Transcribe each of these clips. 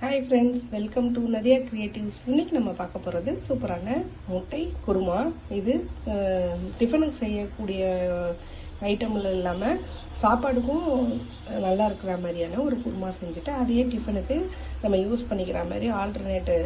Hi friends welcome to Nadiya Creatives இன்னைக்கு நம்ம பார்க்க போகிறது சூப்பரான முட்டை குருமா. இது டிஃபனுக்கு செய்யக்கூடிய ஐட்டமில் இல்லாமல் சாப்பாடுக்கும் நல்லா இருக்கிற மாதிரியான ஒரு குருமா செஞ்சுட்டு அதையே டிஃபனுக்கு நம்ம யூஸ் பண்ணிக்கிற மாதிரி ஆல்டர்னேட்டு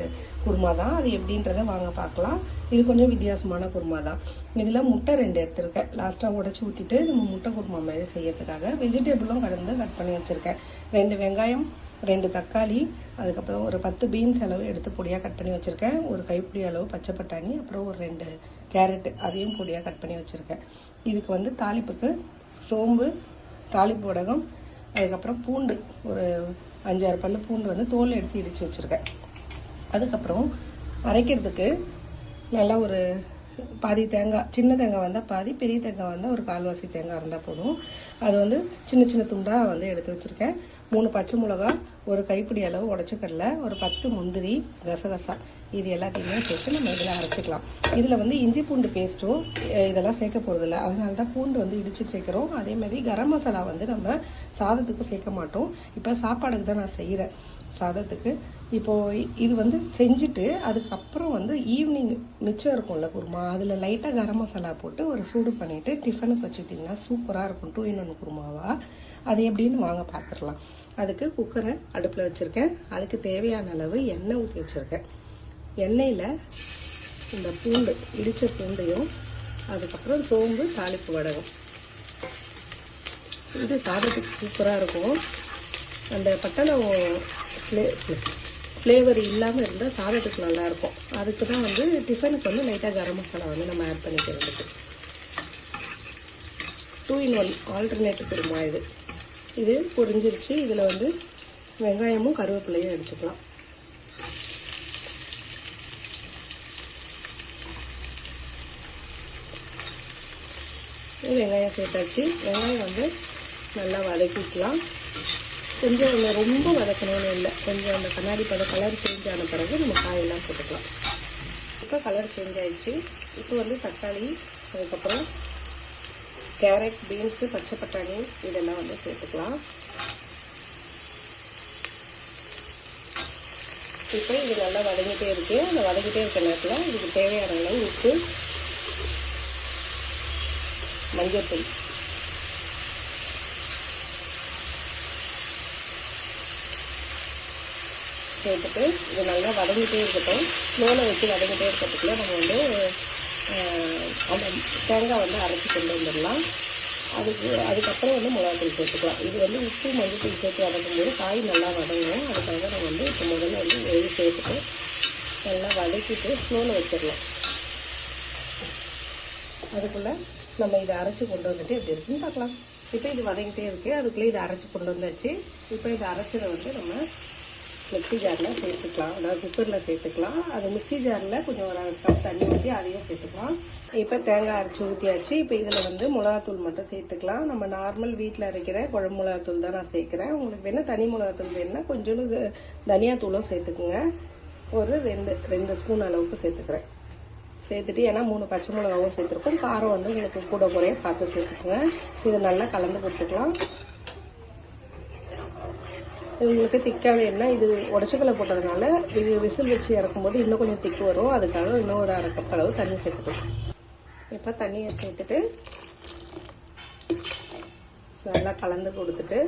குருமா தான். அது எப்படின்றத வாங்க பார்க்கலாம். இது கொஞ்சம் வித்தியாசமான குருமா தான். இதில் முட்டை ரெண்டு எடுத்திருக்கேன். லாஸ்ட்டாக உடச்சி ஊற்றிட்டு நம்ம முட்டை குருமா மாதிரி செய்யறதுக்காக வெஜிடபிளும் கலந்து கட் பண்ணி வச்சுருக்கேன். ரெண்டு வெங்காயம் ரெண்டு தக்காளி அதுக்கப்புறம் ஒரு பத்து பீன்ஸ் அளவு எடுத்து பொடியாக கட் பண்ணி வச்சுருக்கேன். ஒரு கைப்பிடி அளவு பச்சை பட்டாணி அப்புறம் ஒரு ரெண்டு கேரட் அதையும் பொடியாக கட் பண்ணி வச்சுருக்கேன். இதுக்கு வந்து தாளிப்புக்கு சோம்பு தாளிப்பு வடகம் அதுக்கப்புறம் பூண்டு ஒரு அஞ்சாறு பல்லு பூண்டு வந்து தோல் எடுத்து இடித்து வச்சுருக்கேன். அதுக்கப்புறம் அரைக்கிறதுக்கு நல்லா ஒரு பாதி தேங்காய் சின்ன தேங்காய் வந்தால் பாதி பெரிய தேங்காய் வந்தால் ஒரு கால்வாசி தேங்காய் இருந்தால் போதும். அது வந்து சின்ன சின்ன துண்டாக வந்து எடுத்து வச்சுருக்கேன். மூணு பச்சை மிளகா ஒரு கைப்பிடி அளவு உடச்ச ஒரு பத்து முந்திரி கசகசா இது எல்லாத்தையுமே சேர்த்து நம்ம இதில் அரைச்சிக்கலாம். இதில் வந்து இஞ்சி பூண்டு பேஸ்ட்டும் இதெல்லாம் சேர்க்க போகிறதில்ல அதனால தான் பூண்டு வந்து இடித்து சேர்க்குறோம். அதே மாதிரி கரம் மசாலா வந்து நம்ம சாதத்துக்கு சேர்க்க மாட்டோம். இப்போ சாப்பாடுக்கு தான் நான் செய்கிறேன் சாதத்துக்கு. இப்போ இது வந்து செஞ்சுட்டு அதுக்கப்புறம் வந்து ஈவினிங் மிச்சம் இருக்கும்ல குருமா அதில் லைட்டாக கரம் மசாலா போட்டு ஒரு சூடு பண்ணிவிட்டு டிஃபனுக்கு வச்சுக்கிட்டிங்கன்னா சூப்பராக இருக்கும். டூ இன் ஒன் குருமாவா? அது எப்படின்னு வாங்க பார்த்துடலாம் அதுக்கு குக்கரை அடுப்பில் வச்சுருக்கேன். அதுக்கு தேவையான அளவு எண்ணெய் ஊற்றி வச்சுருக்கேன். எண்ணெயில் இந்த பூண்டு இடித்த பூண்டையும் அதுக்கப்புறம் சோம்பு தாளிப்பு வடகம். இது சாதத்துக்கு சூப்பராக இருக்கும். அந்த பட்டணம் ஃப்ளேவர் இல்லாமல் இருந்தால் சாதத்துக்கு நல்லாயிருக்கும். அதுக்கு தான் வந்து டிஃபனுக்கு வந்து லைட்டாக கரம் மசாலா வந்து நம்ம ஆட் பண்ணிக்கிறதுக்கு two in one alternative kurma இது. இது பொரிஞ்சிருச்சு. இதில் வந்து வெங்காயமும் கருவேப்பிலையும் எடுத்துக்கலாம். வெங்காயம் சேர்த்தாச்சு. வெங்காயம் வந்து நல்லா வதக்கிக்கலாம். கொஞ்சம் இல்லை ரொம்ப வதக்கணும்னு இல்லை. கொஞ்சம் அந்த கண்ணாடி படம் கலர் சேஞ்ச் ஆன பிறகு நம்ம காயெல்லாம் போட்டுக்கலாம். இப்போ கலர் சேஞ்ச் ஆயிடுச்சு. இப்போ வந்து தக்காளி அதுக்கப்புறம் கேரட் பீன்ஸு பச்சை பட்டாணி இதெல்லாம் வந்து சேர்த்துக்கலாம். இப்போ இது நல்லா வதங்கிட்டே இருக்கு. அந்த வதங்கிட்டே இருக்க நேரத்தில் இதுக்கு தேவையான அளவு உப்பு மஞ்சள்தூள் சேர்த்துட்டு இது நல்லா வதங்கிட்டே இருக்கட்டும். ஸ்லோவில் வச்சு வதங்கிட்டே இருக்கிறதுக்குள்ள நம்ம வந்து அந்த தேங்காய் வந்து அரைச்சி கொண்டு வந்துடலாம். அதுக்கு அதுக்கப்புறம் வந்து மிளகாத்தூள் சேர்த்துக்கலாம். இது வந்து உப்பு மஞ்சத்தூள் சேர்த்து வதக்கும்போது காய் நல்லா வதங்கும் அதுக்காக நம்ம வந்து இப்போ முதல்ல வந்து எழுதி சேர்த்துட்டு நல்லா வதக்கிட்டு ஸ்லோவில் வச்சிடலாம். அதுக்குள்ளே நம்ம இதை அரைச்சி கொண்டு வந்துட்டு எப்படி இருக்குன்னு பார்க்கலாம். இப்போ இது வதங்கிட்டே இருக்கு. அதுக்குள்ளே இதை அரைச்சி கொண்டு வந்தாச்சு. இப்போ இதை அரைச்சதை வந்து நம்ம மிக்ஸி ஜாரில் சேர்த்துக்கலாம். அதாவது குக்கரில் சேர்த்துக்கலாம். அது மிக்ஸி ஜாரில் கொஞ்சம் ஒரு கப் தண்ணி ஊற்றி அதையும் சேர்த்துக்கலாம். இப்போ தேங்காய் அரைச்சி ஊற்றியாச்சு இப்போ இதில் வந்து மிளகாத்தூள் மட்டும் சேர்த்துக்கலாம். நம்ம நார்மல் வீட்டில் அரைக்கிற குழம்பு மிளகாத்தூள் தான் நான் சேர்க்குறேன். உங்களுக்கு வேணால் தனி மிளகாத்தூள் வேணுன்னா கொஞ்சோண்டு தனியாத்தூளும் சேர்த்துக்குங்க. ஒரு ரெண்டு ரெண்டு ஸ்பூன் அளவுக்கு சேர்த்துக்கிறேன். சேர்த்துட்டு ஏன்னா மூணு பச்சை மிளகாவும் சேர்த்துருக்கோம். காரம் வந்து உங்களுக்கு கூட குறைய பார்த்து சேர்த்துக்குங்க. இதை நல்லா கலந்து கொடுத்துக்கலாம். இவங்களுக்கு திக்காக வேணும்னா இது உடச்சக்கலை போட்டதுனால இது விசில் வச்சு இறக்கும்போது இன்னும் கொஞ்சம் திக்கு வரும். அதுக்காக இன்னும் ஒரு அரை கப் அளவு தண்ணி சேர்த்துக்கணும். இப்போ தண்ணியை சேர்த்துட்டு நல்லா கலந்து கொடுத்துட்டு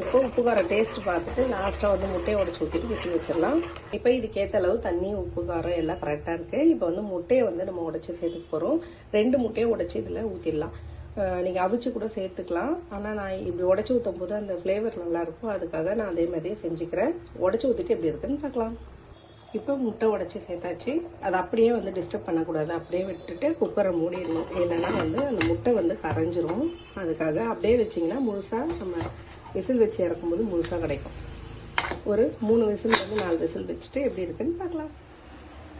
இப்போ உப்பு காரம் டேஸ்ட் பார்த்துட்டு லாஸ்ட்டாக வந்து முட்டையை உடச்சி ஊற்றிட்டு விசில் வச்சிடலாம். இப்போ இதுக்கேற்ற அளவு தண்ணி உப்பு காரம் எல்லாம் கரெக்டாக இருக்குது இப்போ வந்து முட்டையை வந்து நம்ம உடச்சி சேர்த்துக்க போகிறோம் ரெண்டு முட்டையை உடச்சி இதில் ஊற்றிடலாம் நீங்கள் அவிச்சு கூட சேர்த்துக்கலாம். ஆனால் நான் இப்படி உடச்சி ஊற்றும் போது அந்த ஃப்ளேவர் நல்லாயிருக்கும் அதுக்காக நான் அதே மாதிரியே செஞ்சுக்கிறேன். உடச்சி ஊற்றிட்டு எப்படி இருக்குன்னு பார்க்கலாம். இப்போ முட்டை உடச்சி சேர்த்தாச்சு. அதை அப்படியே வந்து டிஸ்டர்ப் பண்ணக்கூடாது. அப்படியே விட்டுட்டு குக்கரை மூடிடணும். இல்லைன்னா வந்து அந்த முட்டை வந்து கரைஞ்சிரும். அதுக்காக அப்படியே வச்சிங்கன்னா முழுசாக நம்ம விசில் வச்சு இறக்கும்போது முழுசாக கிடைக்கும். ஒரு மூணு விசில் வந்து நாலு விசில் வச்சுட்டு எப்படி இருக்குன்னு பார்க்கலாம்.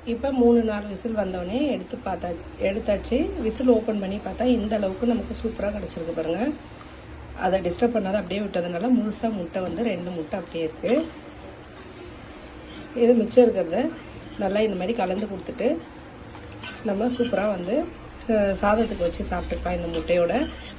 இப்போ மூணு நாலு விசில் வந்தோடனே எடுத்து பார்த்தா எடுத்தாச்சு. விசில் ஓப்பன் பண்ணி பார்த்தா இந்த அளவுக்கு நமக்கு சூப்பராக கிடச்சிருக்கு பாருங்கள் அதை டிஸ்டர்ப் பண்ணாத அப்படியே விட்டதுனால முழுசாக முட்டை வந்து ரெண்டு முட்டை அப்படியே இருக்குது இது மிச்சம் இருக்கிறத நல்லா இந்த மாதிரி கலந்து கொடுத்துட்டு நம்ம சூப்பராக வந்து சாதத்துக்கு வச்சு சாப்பிட்டுப்பா இந்த முட்டையோட.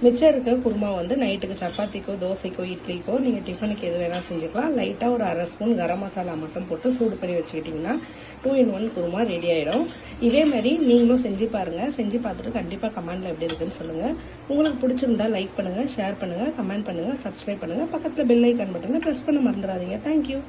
மிச்சம் இருக்க குருமா வந்து நைட்டுக்கு சப்பாத்திக்கோ தோசைக்கோ இட்லிக்கோ நீங்கள் டிஃபனுக்கு எது வேணால் செஞ்சுக்கலாம். லைட்டாக ஒரு அரை ஸ்பூன் கரம் மசாலா மட்டும் போட்டு சூடு பண்ணி வச்சுக்கிட்டிங்கன்னா two in one kurma ready ஆகிடும் இதே மாதிரி நீங்களும் செஞ்சு பாருங்கள் செஞ்சு பார்த்துட்டு கண்டிப்பாக கமெண்டில் எப்படி இருக்குன்னு சொல்லுங்கள் உங்களுக்கு பிடிச்சிருந்தா லைக் பண்ணுங்கள் ஷேர் பண்ணுங்கள் கமெண்ட் பண்ணுங்கள் சப்ஸ்கிரைப் பண்ணுங்கள் பக்கத்தில் பெல் ஐக்கான் பட்டனை ப்ரெஸ் பண்ண மறந்துடாதீங்க. தேங்க்யூ